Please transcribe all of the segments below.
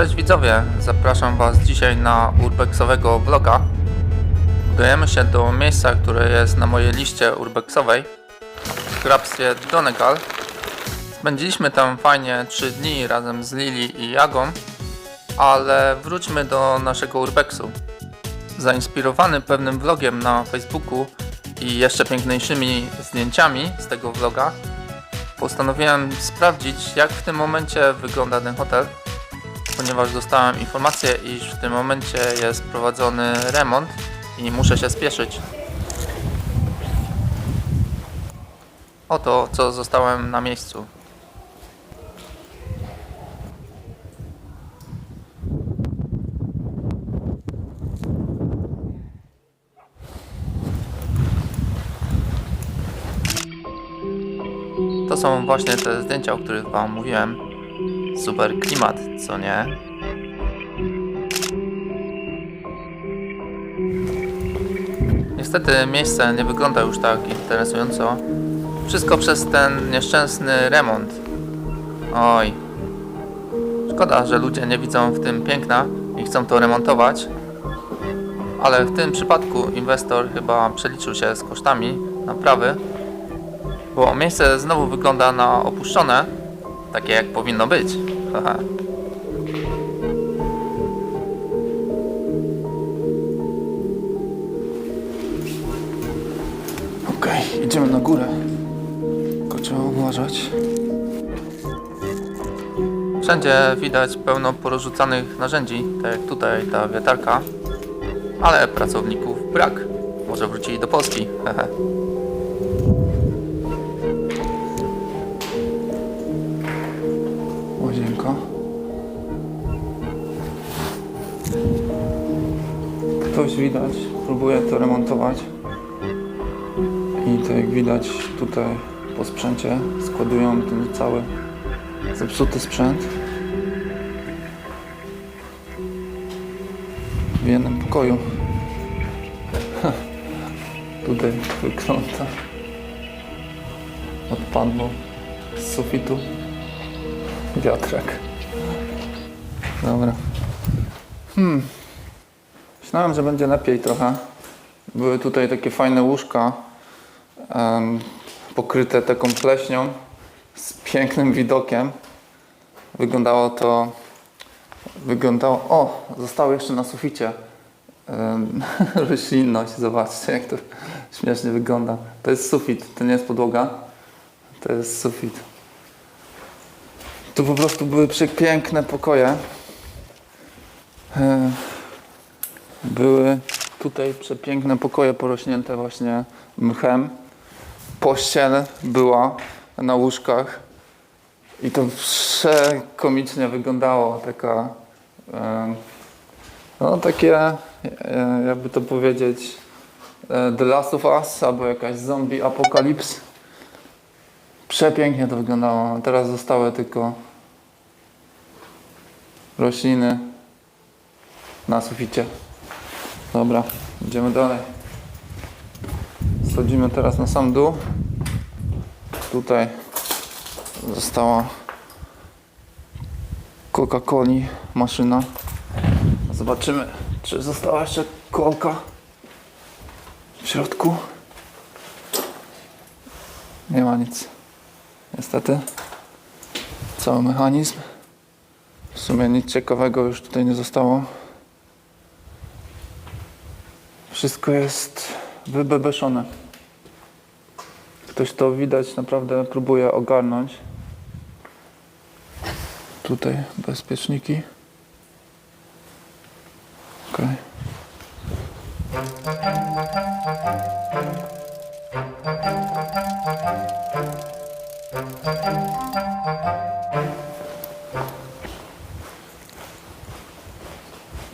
Cześć widzowie, zapraszam Was dzisiaj na urbexowego vloga. Udajemy się do miejsca, które jest na mojej liście urbexowej w hrabstwie Donegal. Spędziliśmy tam fajnie 3 dni razem z Lili i Jagą, ale wróćmy do naszego urbexu. Zainspirowany pewnym vlogiem na Facebooku i jeszcze piękniejszymi zdjęciami z tego vloga, postanowiłem sprawdzić, jak w tym momencie wygląda ten hotel ponieważ dostałem informację, iż w tym momencie jest prowadzony remont i muszę się spieszyć. Oto co zostałem na miejscu. To są właśnie te zdjęcia, o których Wam mówiłem. Super klimat, co nie? Niestety miejsce nie wygląda już tak interesująco. Wszystko przez ten nieszczęsny remont. Oj. Szkoda, że ludzie nie widzą w tym piękna i chcą to remontować. Ale w tym przypadku inwestor chyba przeliczył się z kosztami naprawy, bo miejsce znowu wygląda na opuszczone, takie jak powinno być. Haha. Okej, idziemy na górę. Tylko trzeba uważać. Wszędzie widać pełno porozrzucanych narzędzi, tak jak tutaj ta wietarka. Ale pracowników brak. Może wrócili do Polski. Hehe. Ktoś widać, próbuje to remontować. I tak jak widać tutaj po sprzęcie składują ten cały zepsuty sprzęt w jednym pokoju. tutaj wygląda odpadło z sufitu wiatrak. Dobra. Hmm. Myślałem, że będzie lepiej trochę. Były tutaj takie fajne łóżka em, pokryte taką pleśnią z pięknym widokiem. Wyglądało to. Wyglądało. O! Zostało jeszcze na suficie. em, roślinność. Zobaczcie, jak to śmiesznie wygląda. To jest sufit, to nie jest podłoga. To jest sufit. Tu po prostu były przepiękne pokoje. E, Były tutaj przepiękne pokoje porośnięte właśnie mchem. Pościel była na łóżkach i to przekomicznie wyglądało. Taka, e, no takie, e, jakby to powiedzieć, e, The Last of Us albo jakaś zombie apokalips. Przepięknie to wyglądało. Teraz zostały tylko rośliny na suficie. Dobra, idziemy dalej. Schodzimy teraz na sam dół. Tutaj została Coca-Coli maszyna. Zobaczymy, czy została jeszcze kolka w środku. Nie ma nic. Niestety. Cały mechanizm. W sumie nic ciekawego już tutaj nie zostało. Wszystko jest wybebeszone. Ktoś to widać naprawdę próbuje ogarnąć. Tutaj bezpieczniki. Okej.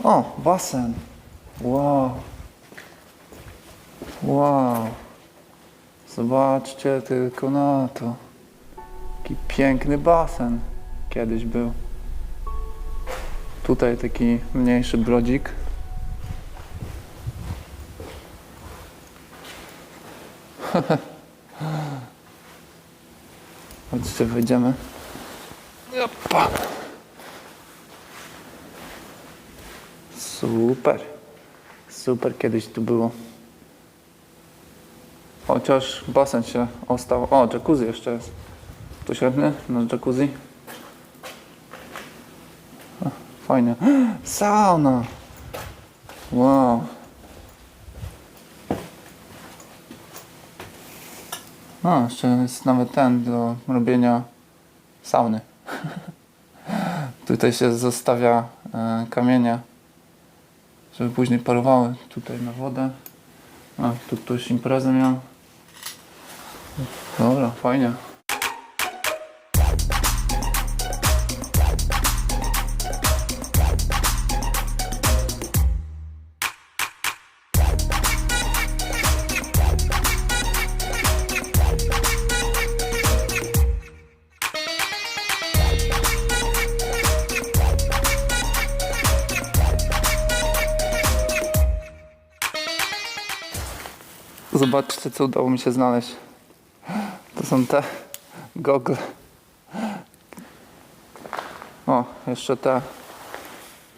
O, basen. Wow. Wow. Zobaczcie tylko na to. Jaki piękny basen kiedyś był. Tutaj taki mniejszy brodzik. Chodźcie, wejdziemy. Opa. Super. Super kiedyś tu było. Chociaż basen się ostał. O, jacuzzi jeszcze jest. To świetny na jacuzzi. Fajnie. Sauna! Wow. A, jeszcze jest nawet ten do robienia sauny. Tutaj się zostawia e, kamienie, żeby później parowały tutaj na wodę. A, tu ktoś imprezę miał. Dobra, fajnie. Zobaczcie, co udało mi się znaleźć. Są te gogle. O, jeszcze te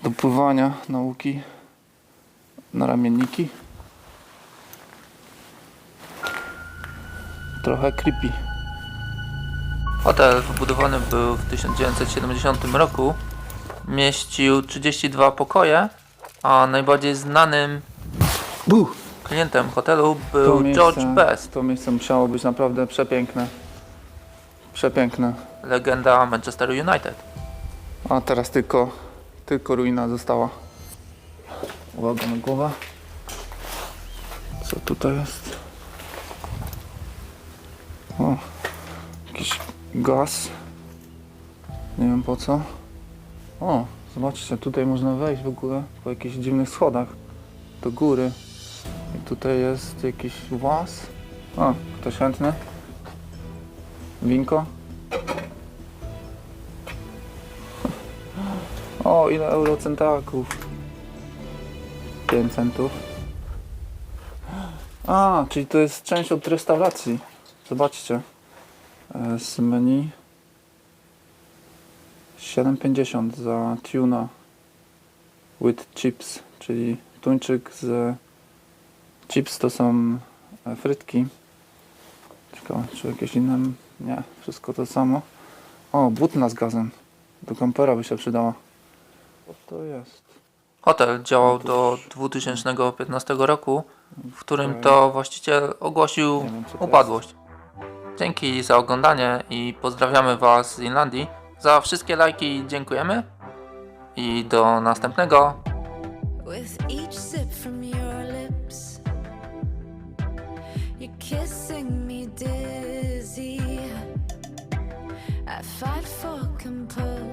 do pływania nauki na ramienniki. Trochę creepy. Hotel wybudowany był w 1970 roku. Mieścił 32 pokoje, a najbardziej znanym Buh. Klientem hotelu był George Best, To miejsce musiało być naprawdę przepiękne. Przepiękne. legenda Manchester United. A teraz tylko, tylko ruina została. Uwaga na głowę. Co tutaj jest? O, jakiś gaz. Nie wiem po co. O, zobaczcie, tutaj można wejść w ogóle po jakichś dziwnych schodach do góry. I tutaj jest jakiś włas. O, ktoś chętny? Winko? O, ile eurocentaków? 5 centów. A, czyli to jest część od restauracji. Zobaczcie. E, Z menu 7,50 za tuna with chips, czyli tuńczyk z chips to są e, frytki. Ciekawe, czy jakieś inne? Nie, wszystko to samo. O, butna z gazem. Do kampera by się przydała. Co to jest? Hotel działał do 2015 roku, w którym to właściciel ogłosił wiem, co to upadłość. Dzięki za oglądanie i pozdrawiamy Was z Irlandii. Za wszystkie lajki dziękujemy i do następnego. With each fight for compulsion.